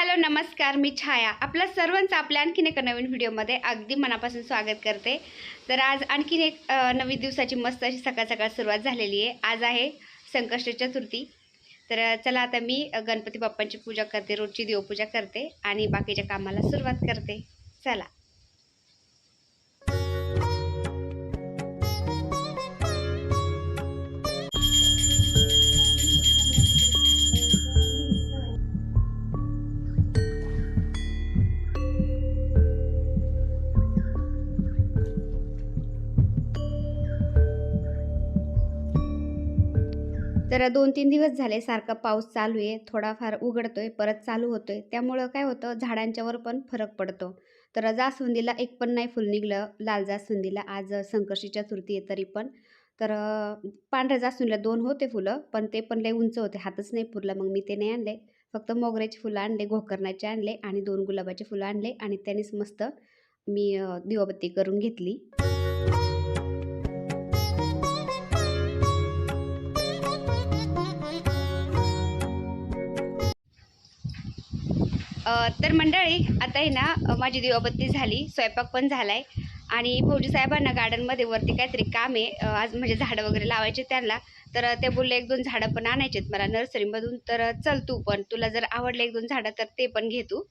Hello नमस्कार मी छाया. आपल्या सर्वांचं आपल्या आणखीन एका नवीन व्हिडिओमध्ये अगदी मनापासून स्वागत करते. तर आज आणखीन एक नवीन दिवसाची मस्त अशी सकाळ सकाळ सुरुवात झालेली आहे. आज आहे संकष्ट चतुर्थी. तर चला आता मी गणपती बाप्पांची पूजा करते रोजची देवपूजा करते आणि बाकीच्या कामाला सुरुवात करते. चला. तर दोन तीन दिवस झाले सारखा पाऊस चालू आहे थोडाफार उघडतोय परत चालू होतोय. त्यामुळं काय होतं झाडांच्यावर पण फरक पडतो. तर जास्वंदीला एक पण नाही फुल निघलं लाल जास्वंदीला. आज संकष्टी चतुर्थी आहे तरी पण. तर पांढऱ्या जास्वंदीला दोन होते फुलं पण ते पण लय उंच होते. हातच नाही पुरलं मग मी ते नाही आणले. फक्त मोगऱ्याची फुलं आणले घोकरणाचे आणले आणि दोन गुलाबाचे फुलं आणले आणि त्यानेच मस्त मी दिवाबत्ती करून घेतली. तर मंडळी आता आहे ना माझी दिवाबत्ती झाली स्वयंपाक पण झाला आहे आणि फौजी साहेबांना गार्डनमध्ये वरती काहीतरी काम आहे. आज म्हणजे झाडं वगैरे लावायचे त्यांना. तर ते बोलले एक दोन झाडं पण आणायचे आहेत मला नर्सरीमधून तर चल तू पण. तुला जर आवडले एक दोन झाडं तर ते पण घे तू.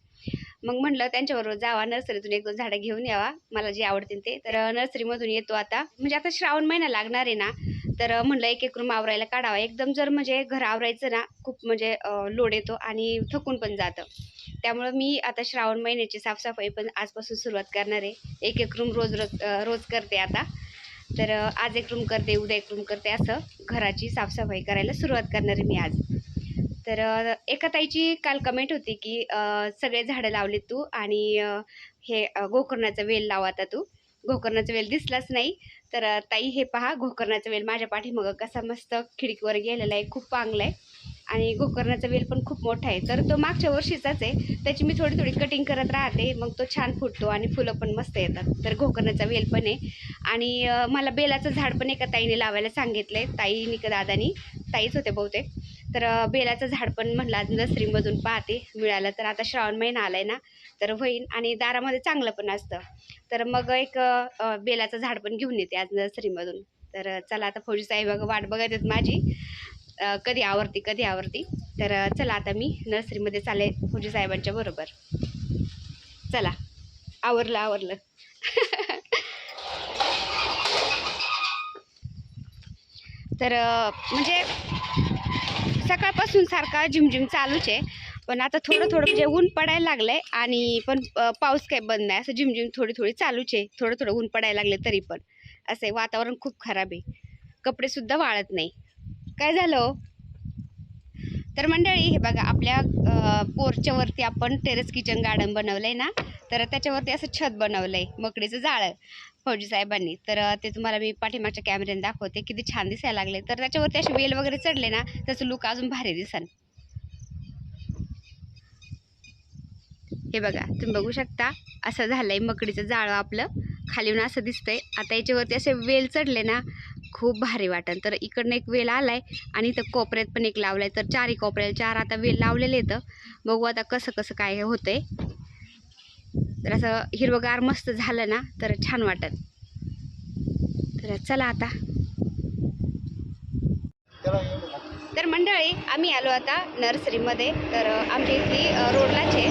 मग म्हणलं त्यांच्याबरोबर जावा नर्सरीतून एक दोन झाडं घेऊन यावा मला जे आवडतील ते. तर नर्सरीमधून येतो आता. म्हणजे आता श्रावण महिना लागणार आहे ना तर म्हणलं एक एक रूम आवरायला काढावा. एकदम जर म्हणजे घर आवरायचं ना खूप म्हणजे लोड येतो आणि थकून पण जातं. त्यामुळं मी आता श्रावण महिन्याची साफसफाई पण आजपासून सुरुवात करणार आहे. एक एक रूम रोज रोज रोज करते आता. तर आज एक रूम करते उद्या एक रूम करते असं घराची साफसफाई करायला सुरुवात करणार आहे मी आज. तर एका ताईची काल कमेंट होती की सगळे झाडं लावले तू आणि हे गोकर्णाचा वेल लाव आता तू. गोकर्णाचा वेल दिसलाच नाही. तर ताई हे पहा गोकर्णाचा वेल माझ्या पाठीमागं कसा मस्त खिडकीवर गेलेला आहे खूप चांगला आहे. आणि गोकर्णाचा वेल पण खूप मोठा आहे. तर तो मागच्या वर्षीचाच आहे. त्याची मी थोडी थोडी कटिंग करत राहते. मग तो छान फुटतो आणि फुलं पण मस्त येतात. तर गोकर्णाचा वेल पण आहे. आणि मला बेलाचं झाड पण एका ताईने लावायला सांगितलं आहे ताईनी का दादानी. ताईच होते बहुतेक. तर बेलाचं झाड पण म्हणलं आज नर्सरीमधून पाहते मिळालं तर. आता श्रावण महिना आला आहे ना तर होईन आणि दारामध्ये चांगलं पण असतं. तर मग एक बेलाचं झाड पण घेऊन येते आज नर्सरीमधून. तर चला आता फौजी साहेब बघा वाट बघत आहेत माझी. कधी आवरती कधी आवरती. तर चला आता मी नर्सरीमध्ये चाले फौजी साहेबांच्या बरोबर. चला आवरलं आवरलं. तर म्हणजे सकाळपासून सारखा झिमझिम चालूच आहे. पण आता थोडं थोडं म्हणजे ऊन पडायला लागलं आहे आणि पण पाऊस काही बंद नाही. असं झिमझिम थोडी थोडी चालूच आहे. थोडं थोडं ऊन पडायला लागले तरी पण. असं आहे. वातावरण खूप खराब आहे. कपडेसुद्धा वाळत नाही. काय झालं हो? तर मंडळी हे बघा आपल्या अ, आपण टेरेस किचन गार्डन बनवलं आहे ना? तर त्याच्यावरती असं छत बनवलंय मकडीचं जाळं फौजी साहेबांनी. तर ते तुम्हाला मी पाठीमागच्या कॅमेऱ्याने दाखवते किती छान दिसायला लागले. तर त्याच्यावरती असे वेल वगैरे चढले ना त्याचं लुक अजून भारी दिसन. हे बघा तुम्ही बघू शकता असं झालंय मकडीचं जाळं आपलं. खालीवून असं दिसतंय. आता याच्यावरती असे वेल चढले ना खूप भारी वाटन. तर इकडनं एक वेल आलाय आणि इथं कोपऱ्यात पण एक लावलाय. तर चारही कोपऱ्याला चार आता वेल लावलेले आहेत. बघू आता कसं कसं काय हे होतंय. तर असं हिरवगार मस्त झालं ना तर छान वाटत. तर चला आता. तर मंडळी आम्ही आलो आता नर्सरीमध्ये. तर आमच्या इथली रोडलाच आहे.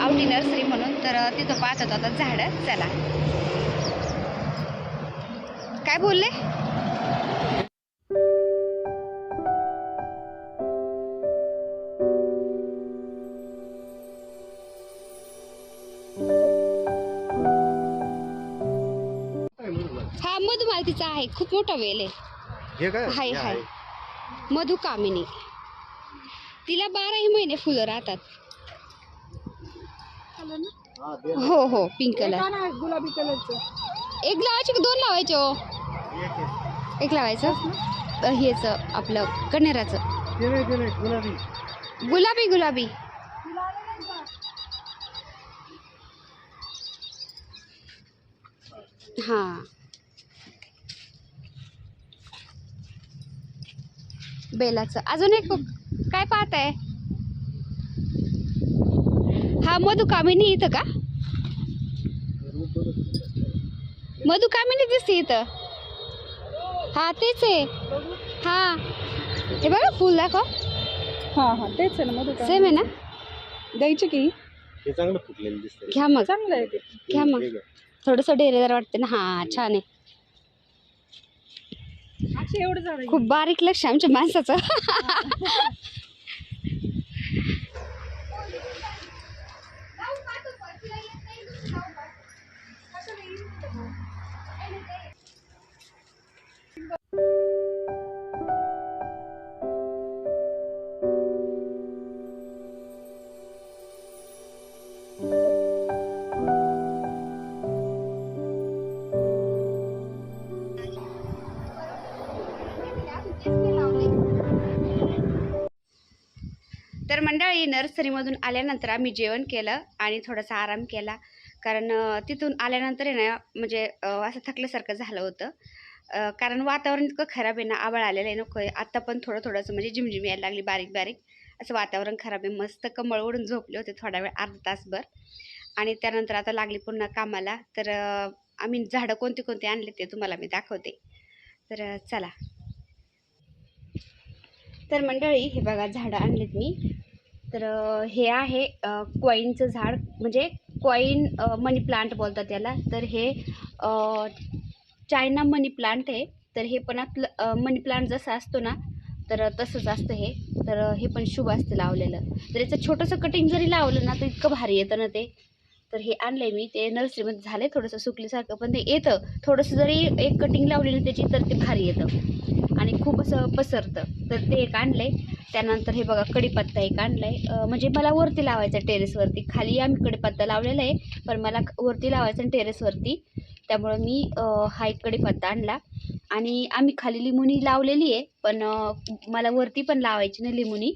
आवटी नर्सरी म्हणून. तर तिथं पाहत होतो आता झाडं. चला. काय बोलले? मधुमालतीचा आहे. खूप मोठा वेल आहे. हे काय? हाय हे हाय. आहे. मधुकामिनी तिला बाराही महिने फुलं राहतात. हा, दे ना. हो हो पिंक कलर गुलाबी कलरचं एक लावायचे की? दोन लावायचे हो? एक आहे. एक लावायचं? अ, हेच आपलं कण्हेराचं ते नाही, ते नाही, गुलाबी. गुलाबी गुलाबी. हां. बेलाचं. अजून एक काय पाहताय हा मधू कामिनी इथं का? मधू कामिनी दिसते इथं. हा तेच आहे. हा. हे बघा फुल दाखव. हा हा तेच आहे ना मधु सेम आहे ना? द्यायचे की? हे चांगलं फुटलेलं दिसतंय. घ्या मग. चांगलं आहे. ते घ्या मग. थोडंसं डेरेदार वाटते ना? हा छान आहे. एवढं खूप बारीक लक्ष आमच्या माणसाचं. खंडाळी मंडळी नर्सरीमधून आल्यानंतर आम्ही जेवण केलं आणि थोडासा आराम केला. कारण तिथून आल्यानंतर आहे ना म्हणजे असं थकल्यासारखं झालं होतं. कारण वातावरण इतकं खराब आहे ना आबाळ आलेलं आहे नको आहे आत्ता पण थोडं थोडंसं म्हणजे झिमझिम यायला लागली बारीक बारीक. असं वातावरण खराब आहे. मस्त कमळ ओढून झोपले होते थोडा वेळ अर्धा तासभर. आणि त्यानंतर आता लागली पुन्हा कामाला. तर आम्ही झाडं कोणती कोणती आणले ते तुम्हाला मी दाखवते. तर चला. तर मंडळी हे बघा झाडं आणलेत मी. तर हे आहे कॉईनचं झाड. म्हणजे कॉईन मनी प्लांट बोलतात त्याला तर हे चायना मनी प्लांट आहे. तर हे पण आपलं मनी प्लांट जसं असतो ना तर तसंच असतं हे. तर हे पण शुभ असतं लावलेलं. तर याचं छोटंसं कटिंग जरी लावलं ना तर इतकं भारी येतं ना ते. तर हे आणलंय मी. ते नर्सरीमध्ये झालंय थोडंसं सुकलीसारखं पण ते येतं. थोडंसं जरी एक कटिंग लावली ना त्याची तर ते भारी येतं. आणि खूप असं पसरतं. तर ते एक आणलंय. त्यानंतर हे बघा कडीपत्ता एक आणलाय. आहे म्हणजे मला वरती लावायचा टेरेसवरती खाली आम्ही कडीपत्ता लावलेला आहे पण मला वरती लावायचा टेरेसवरती त्यामुळं मी हा एक कडीपत्ता आणला. आणि आम्ही खाली लिंबुनी लावलेली आहे पण मला वरती पण लावायची ना लिंबुनी.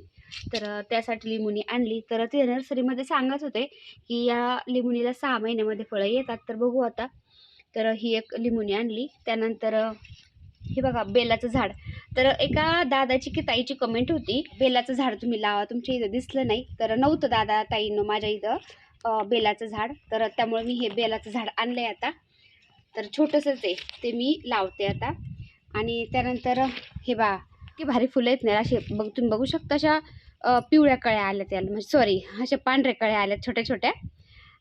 तर त्यासाठी लिंबुनी आणली. तर ते नर्सरीमध्ये सांगत होते की या लिंबुनीला सहा महिन्यामध्ये फळं येतात. तर बघू आता. तर ही एक लिंबुनी आणली. त्यानंतर हे बघा बेलाचं झाड. तर एका दादाची की ताईची कमेंट होती बेलाचं झाड तुम्ही लावा. तुमच्या इथं दिसलं नाही. तर नव्हतं दादा ताईनं माझ्या इथं बेलाचं झाड. तर त्यामुळे मी हे बेलाचं झाड आणलं आहे आता. तर छोटंसंच आहे. ते मी लावते आता. आणि त्यानंतर हे बा की भारी फुलं आहेत नाही असे बघ तुम्ही बघू शकता अशा पिवळ्या कळ्या आल्या त्याला म्हणजे सॉरी अशा पांढऱ्या कळ्या आल्या छोट्या छोट्या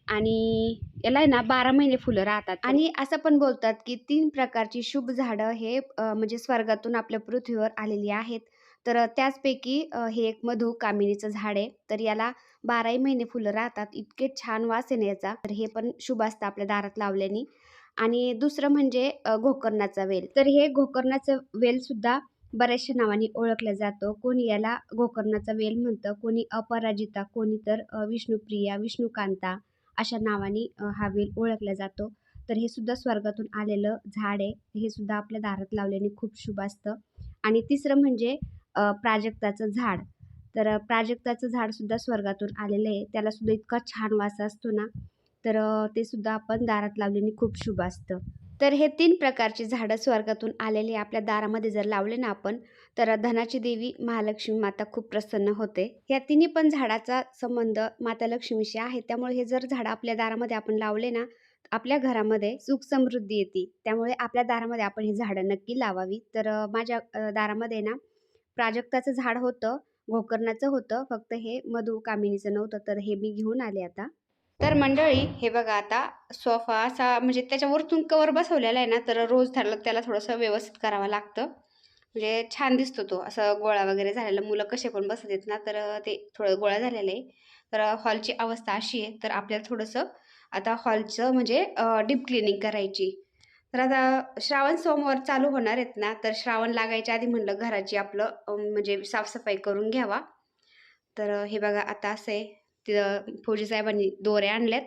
आणि याला आहे ना बारा महिने फुलं राहतात. आणि असं पण बोलतात की तीन प्रकारची शुभ झाडं हे म्हणजे स्वर्गातून आपल्या पृथ्वीवर आलेली आहेत. तर त्याचपैकी हे एक मधु कामिनीचं झाड आहे. तर याला बाराही महिने फुलं राहतात. इतके छान वास आहे याचा. तर हे पण शुभ असतं आपल्या दारात लावल्याने. आणि दुसरं म्हणजे गोकर्णाचा वेल. तर हे गोकर्णाचं वेलसुद्धा बऱ्याचशा नावाने ओळखला जातो. कोणी याला गोकर्णाचा वेल म्हणतं कोणी अपराजिता कोणी तर विष्णुप्रिया विष्णुकांता अशा नावाने हा वेल ओळखला जातो. तर हे सुद्धा स्वर्गातून आलेलं झाड आहे. हे सुद्धा आपल्या दारात लावल्याने खूप शुभ असतं. आणि तिसरं म्हणजे प्राजक्ताचं झाड. तर प्राजक्ताचं झाडसुद्धा स्वर्गातून आलेलं आहे. त्याला सुद्धा इतका छान वास असतो ना. तर ते सुद्धा आपण दारात लावल्याने खूप शुभ असतं. तर हे तीन प्रकारची झाडं स्वर्गातून आलेली आपल्या दारामध्ये जर लावले ना आपण तर धनाची देवी महालक्ष्मी माता खूप प्रसन्न होते. या तिन्ही पण झाडाचा संबंध माता लक्ष्मीशी आहे. त्यामुळे हे जर झाडं आपल्या दारामध्ये आपण लावले ना आपल्या घरामध्ये सुख समृद्धी येते. त्यामुळे आपल्या दारामध्ये आपण ही झाडं नक्की लावावी. तर माझ्या दारामध्ये ना प्राजक्ताचं झाड होतं गोकर्णाचं होतं. फक्त हे मधु कामिनीचं नव्हतं तर हे मी घेऊन आले आता. तर मंडळी हे बघा आता सोफा असा म्हणजे त्याच्यावरतून कवर बसवलेला आहे ना तर रोज त्याला त्याला थोडंसं व्यवस्थित करावं लागतं. म्हणजे छान दिसतो तो. असं गोळा वगैरे झालेला. मुलं कसे पण बसत आहेत ना तर ते थोडं गोळा झालेलं आहे. तर हॉलची अवस्था अशी आहे तर आपल्याला थोडंसं आता हॉलचं म्हणजे डीप क्लिनिंग करायची. तर आता श्रावण सोमवार चालू होणार आहेत ना तर श्रावण लागायच्या आधी म्हणलं घराची आपलं म्हणजे साफसफाई करून घ्यावा. तर हे बघा आता असं आहे. तिथं फौजी साहेबांनी दोऱ्या आणल्यात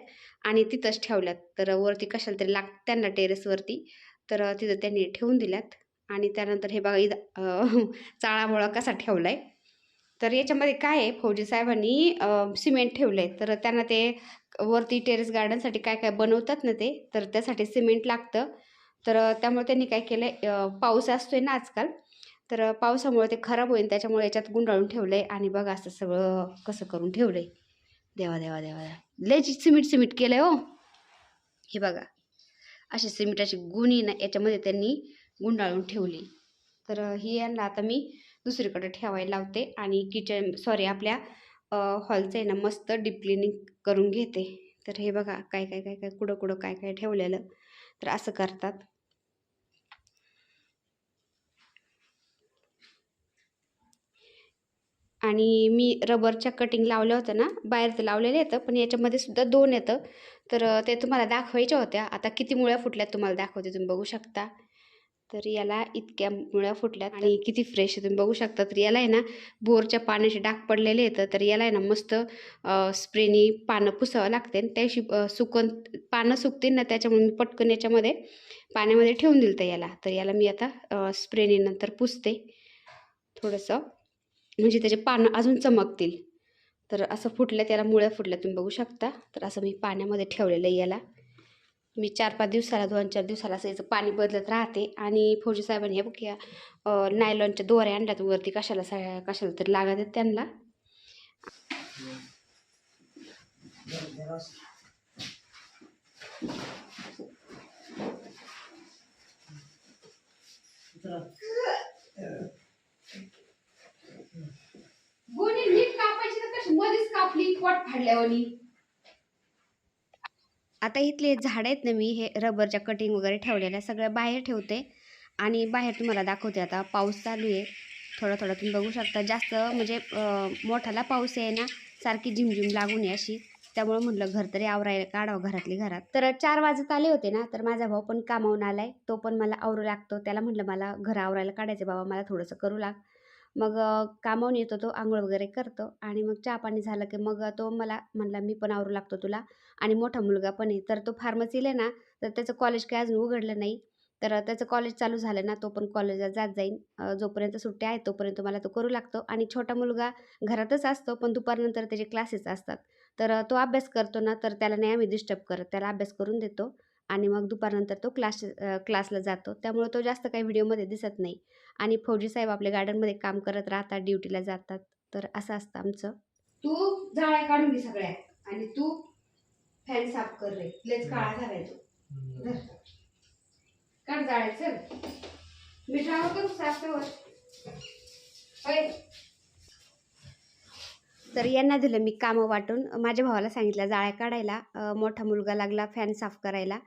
आणि तिथंच ठेवल्यात. तर वरती कशाला तरी लाग त्यांना टेरेसवरती तर तिथं त्यांनी ठेवून दिल्यात. आणि त्यानंतर हे बघा इथं चाळामोळा कसा ठेवला आहे तर याच्यामध्ये काय आहे? फौजी साहेबांनी सिमेंट ठेवलं आहे तर त्यांना ते वरती टेरेस गार्डनसाठी काय काय बनवतात ना ते तर त्यासाठी सिमेंट लागतं. तर त्यामुळे त्यांनी काय केलं आहे पाऊस असतोय ना आजकाल. तर पावसामुळे ते खराब होईल. त्याच्यामुळे याच्यात गुंडाळून ठेवलं आहे आणि बघा असं सगळं कसं करून ठेवलं आहे देवा देवा देवा लयची सिमिट सिमिट केलं आहे हो. हे बघा. अशी सिमिटाची गुणी ना याच्यामध्ये त्यांनी गुंडाळून ठेवली. तर ही यांना आता मी दुसरीकडे ठेवायला लावते आणि किचन सॉरी आपल्या हॉलचं आहे ना मस्त डीप क्लिनिंग करून घेते. तर हे बघा काय काय काय काय कुठं कुठं काय काय ठेवलेलं. तर असं करतात. आणि मी रबरच्या कटिंग लावल्या होत्या ना बाहेर तर लावलेलं येतं पण याच्यामध्ये सुद्धा दोन येतं. तर ते तुम्हाला दाखवायच्या होत्या. आता किती मुळ्या फुटल्यात तुम्हाला दाखवते तुम्ही बघू शकता. तर याला इतक्या मुळ्या फुटल्यात आणि किती फ्रेश आहे तुम्ही बघू शकता. तर याला आहे ना बोरच्या पाण्याचे डाग पडलेले येतं. तर याला आहे ना मस्त स्प्रेनी पानं पुसावं लागते. आणि त्याशी सुकन पानं सुकतील ना त्याच्यामुळे मी पटकन याच्यामध्ये पाण्यामध्ये ठेवून दिलं तर याला. तर याला मी आता स्प्रेनी नंतर पुसते. थोडंसं. म्हणजे त्याचे पानं अजून चमकतील. तर असं फुटलं त्याला मुळ्या फुटल्या तुम्ही बघू शकता. तर असं मी पाण्यामध्ये ठेवलेलं आहे याला. मी चार पाच दिवसाला दोन चार दिवसाला असं याचं पाणी बदलत राहते. आणि फौजी साहेबांनी हे बघ या नायलॉनच्या दोऱ्या आणल्यात वरती कशाला सा कशाला तरी लागत आहेत त्यांना. गोणी नीट कापायची तर कशी? मध्येच कापली पोट फाडल्यावानी. आता इथले झाड आहेत ना मी हे रबरच्या कटिंग वगैरे ठेवलेल्या सगळ्या बाहेर ठेवते. आणि बाहेर तुम्हाला दाखवते आता पाऊस चालू आहे. थोडं थोडं तुम्ही बघू शकता जास्त म्हणजे मोठाला पाऊस आहे ना सारखी झिमझिम लागून आहे अशी. त्यामुळं म्हटलं घर तरी आवरायला काढावं घरातली घरात. तर चार वाजत आले होते ना तर माझा भाऊ पण कामावून आलाय. तो पण मला आवरू लागतो. त्याला म्हटलं मला घर आवरायला काढायचं बाबा मला थोडंसं करू लाग. मग कामावून येतो तो आंघोळ वगैरे करतो आणि मग चहा पाणी झालं की मग तो मला म्हणला मी पण आवरू लागतो तुला. आणि मोठा मुलगा पण आहे. तर तो फार्मसीला आहे ना तर त्याचं कॉलेज काय अजून उघडलं नाही. तर त्याचं कॉलेज चालू झालं ना तो पण कॉलेजला जात जाईन. जोपर्यंत सुट्ट्या आहेत तोपर्यंत मला तो करू लागतो. आणि छोटा मुलगा घरातच असतो पण दुपारनंतर त्याचे क्लासेस असतात. तर तो अभ्यास करतो ना तर त्याला नाही आम्ही डिस्टर्ब करत. त्याला अभ्यास करून देतो. आणि मग दुपारनंतर तो क्लास क्लासला जातो. त्यामुळे तो जास्त काही व्हिडिओमध्ये दिसत नाही. आणि फौजी साहेब आपल्या गार्डनमध्ये काम करत राहतात ड्युटीला जातात. तर असं असतं आमचं. तू जाळ्या काढून घे सगळ्या आणि तू फॅन साफ कर रे. लेच काळा झालाय तो. काढ चल. मी करू साफ होय. तर यांना दिलं मी कामं वाटून. माझ्या भावाला सांगितलं जाळ्या काढायला. मोठा मुलगा लागला फॅन साफ करायला.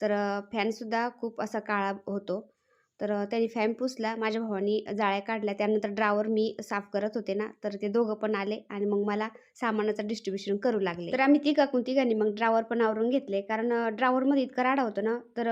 तर फॅनसुद्धा खूप असा काळा होतो. तर त्यांनी फॅन पुसला. माझ्या भावानी जाळ्या काढल्या. त्यानंतर ड्रावर मी साफ करत होते ना तर ते दोघं पण आले आणि मग मला सामानाचं डिस्ट्रीब्युशन करू लागले. तर आम्ही तिघाकून तिघांनी मग ड्रावर पण आवरून घेतले. कारण ड्रावरमध्ये इतकं राडा होतो ना तर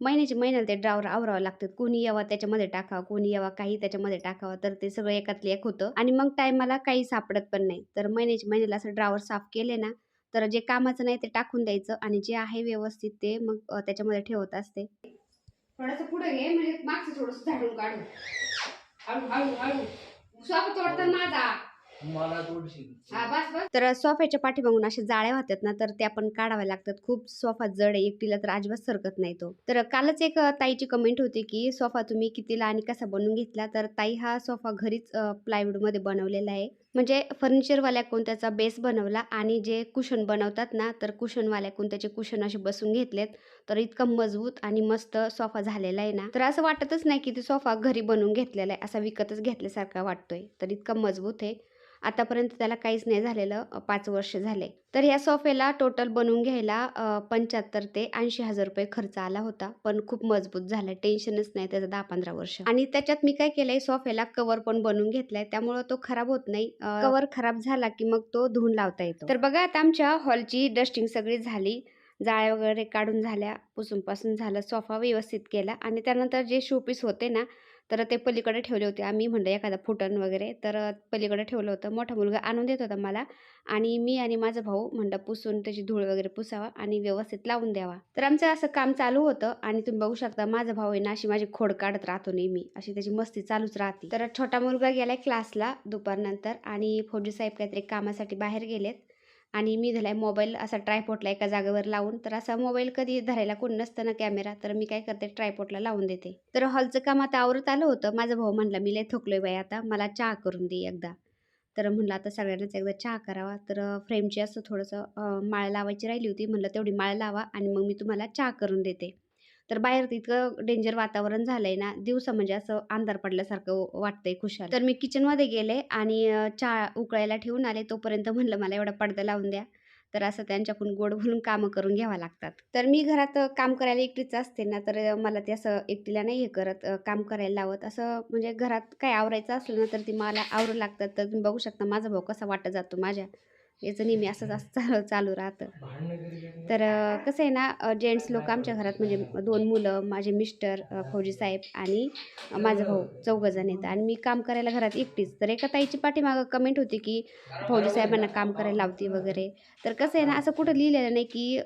महिन्याच्या महिन्याला ते ड्रावर आवरावं लागतात. कोणी यावा त्याच्यामध्ये टाकावं कोणी यावा काही त्याच्यामध्ये टाकावं. तर ते सगळं एकातले एक होतं. आणि मग टायमाला काही सापडत पण नाही. तर महिन्याच्या महिन्याला असं ड्रावर साफ केले ना तर जे कामाचं नाही ते टाकून द्यायचं आणि जे आहे व्यवस्थित ते मग त्याच्यामध्ये ठेवत असते. थोडंसं पुढे घे म्हणजे मागचं थोडंसं झाडून काढू हळू हळू हळू. स्वागत तोडतात माझा मला थोडीशी हा बस बस. तर सोफ्याच्या पाठीमागून अशा जाळ्या होत्यात ना तर त्या पण काढाव्या लागतात. खूप सोफा जड आहे एकटीला तर अजिबात सरकत नाही तो. तर कालच एक ताईची कमेंट होती की सोफा तुम्ही कितीला आणि कसा बनवून घेतला? तर ताई हा सोफा घरीच प्लायवूडमध्ये बनवलेला आहे. म्हणजे फर्निचरवाल्याकडून त्याचा बेस बनवला आणि जे कुशन बनवतात ना तर कुशनवाल्याकडून त्याचे कुशन असे बसून घेतलेत. तर इतका मजबूत आणि मस्त सोफा झालेला आहे ना. तर असं वाटतच नाही की ते सोफा घरी बनवून घेतलेला आहे असा विकतच घेतल्यासारखा वाटतोय. तर इतका मजबूत आहे. आतापर्यंत त्याला काहीच नाही झालेलं पाच वर्ष झाले. तर ह्या सोफेला टोटल बनवून घ्यायला पंच्याहत्तर ते ऐंशी हजार रुपये खर्च आला होता. पण खूप मजबूत झाला टेन्शनच नाही त्याचं दहा पंधरा वर्ष. आणि त्याच्यात मी काय केलंय सोफ्याला कवर पण बनवून घेतलाय. त्यामुळं तो खराब होत नाही. कवर खराब झाला की मग तो धुवून लावता येतो. तर बघा आता आमच्या हॉलची डस्टिंग सगळी झाली. जाळ्या वगैरे काढून झाल्या. पुसून पासून झालं. सोफा व्यवस्थित केला. आणि त्यानंतर जे शोपीस होते ना तर ते पलीकडे ठेवले होते. आम्ही म्हणलं एखादा फुटण वगैरे. तर पलीकडे ठेवलं होतं. मोठा मुलगा आणून देत होता मला. आणि मी आणि माझा भाऊ म्हणलं पुसून त्याची धूळ वगैरे पुसावा आणि व्यवस्थित लावून द्यावा. तर आमचं असं काम चालू होतं. आणि तुम्ही बघू शकता माझा भाऊ आहे ना अशी माझी खोड काढत राहतो नेहमी. अशी त्याची मस्ती चालूच राहते. तर छोटा मुलगा गेलाय क्लासला दुपारनंतर. आणि फौजी साहेब काहीतरी कामासाठी बाहेर गेलेत. आणि मी धरलाय मोबाईल असा ट्रायपोटला एका जागेवर लावून तर असा मोबाईल कधी धरायला कोण नसतं ना कॅमेरा तर मी काय करते ट्रायपोटला लावून देते. तर हॉलचं काम आता आवरत आलं होतं. माझा भाऊ म्हणला मी लय थकलोय बाई आता मला चहा करून दे एकदा. तर म्हणलं आता सगळ्यांनाच एकदा चहा करावा. तर फ्रेमची असं थोडंसं माळ लावायची राहिली होती. म्हणलं तेवढी माळ लावा आणि मग मी तुम्हाला चहा करून देते. तर बाहेर इतकं डेंजर वातावरण झालंय ना दिवसा म्हणजे असं अंधार पडल्यासारखं वाटतंय खुशाल. तर मी किचनमध्ये गेले आणि चहा उकळायला ठेवून आले. तोपर्यंत म्हणलं मला एवढा पडदा लावून द्या. तर असं त्यांच्याकडून गोड बोलून कामं करून घ्यावं लागतात. तर मी घरात काम करायला एकटीच असते ना तर मला ते असं एकटीला नाही हे करत काम करायला लावत. असं म्हणजे घरात काय आवरायचं असलं ना तर ती मला आवरू लागतात. तर तुम्ही बघू शकता माझा भाऊ कसा वाटत जातो माझ्या. याचं नेहमी असंच असं चालू चालू राहतं. तर कसं आहे ना जेंट्स लोक आमच्या घरात म्हणजे दोन मुलं माझे मिस्टर फौजी साहेब आणि माझा भाऊ चौघजण येतात आणि मी काम करायला घरात एकटीच. तर एका ताईची पाठीमागं कमेंट होती की फौजी साहेबांना काम करायला लावते वगैरे. तर कसं आहे ना असं कुठं लिहिलेलं नाही की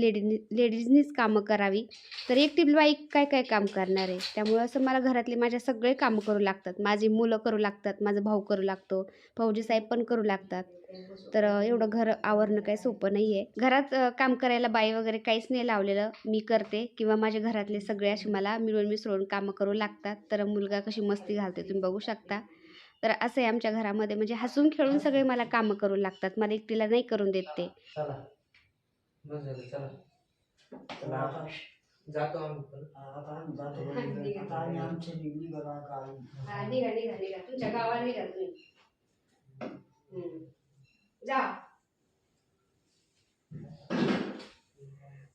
लेडी लेडीजनीच कामं करावी. तर एकटी बाई काय काय काम करणार आहे? त्यामुळं असं मला घरातले माझ्या सगळे कामं करू लागतात. माझी मुलं करू लागतात माझा भाऊ करू लागतो फौजी साहेब पण करू लागतात. तर एवढं घर आवरणं काही सोपं नाही आहे घरात काम करायला बाई वगैरे काहीच नाही लावलेलं. मी करते किंवा माझ्या घरातले सगळे असे मला मिळून मिसळून कामं करू लागतात. तर मुलगा कशी मस्ती घालते तुम्ही बघू शकता. तर असं आहे आमच्या घरामध्ये. म्हणजे हसून खेळून सगळे मला कामं करू लागतात. मला एकटीला नाही करून देत ते. जातो आम्ही पण निघा निघा निघा तुमच्या गावाला निघा तुम्ही जा.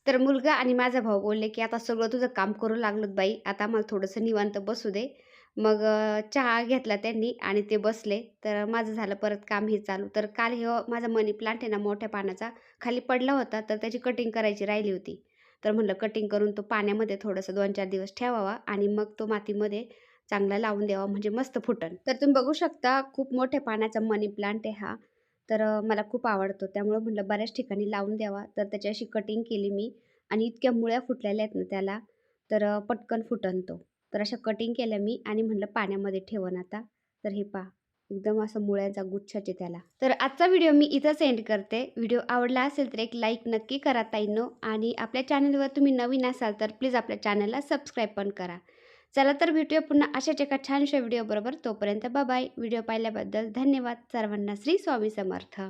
तर मुलगा आणि माझा भाऊ बोलले की आता सगळं तुझं काम करू लागलं बाई. आता मला थोडंसं निवांत बसू दे. मग चहा घेतला त्यांनी आणि ते बसले. तर माझं झालं परत काम हे चालू. तर काल हे माझा मनी प्लांट आहे ना मोठ्या पानाचा खाली पडला होता. तर त्याची कटिंग करायची राहिली होती. तर म्हणलं कटिंग करून तो पाण्यामध्ये थोडंसं दोन चार दिवस ठेवावा आणि मग तो मातीमध्ये चांगला लावून द्यावा म्हणजे मस्त फुटन. तर तुम्ही बघू शकता खूप मोठ्या पाण्याचा मनी प्लांट आहे हा. तर मला खूप आवडतो. त्यामुळं म्हटलं बऱ्याच ठिकाणी लावून द्यावा. तर त्याची अशी कटिंग केली मी आणि इतक्या मुळ्या फुटलेल्या आहेत ना त्याला तर पटकन फुटन तो तर अशा कटिंग केल्या मी आणि म्हणलं पाण्यामध्ये ठेवन आता. तर हे पहा एकदम असं मुळ्यांचा गुच्छाचे त्याला. तर आजचा व्हिडिओ मी इथं सेंड करते. व्हिडिओ आवडला असेल तर एक लाईक नक्की करा ताईनो. आणि आपल्या चॅनलवर तुम्ही नवीन असाल तर प्लीज आपल्या चॅनलला सबस्क्राईब पण करा. चला तर भेटूया पुन्हा अशाच एका छानशा व्हिडिओबरोबर तोपर्यंत बाबाय व्हिडिओ पाहिल्याबद्दल धन्यवाद. सर्वांना श्री स्वामी समर्थ.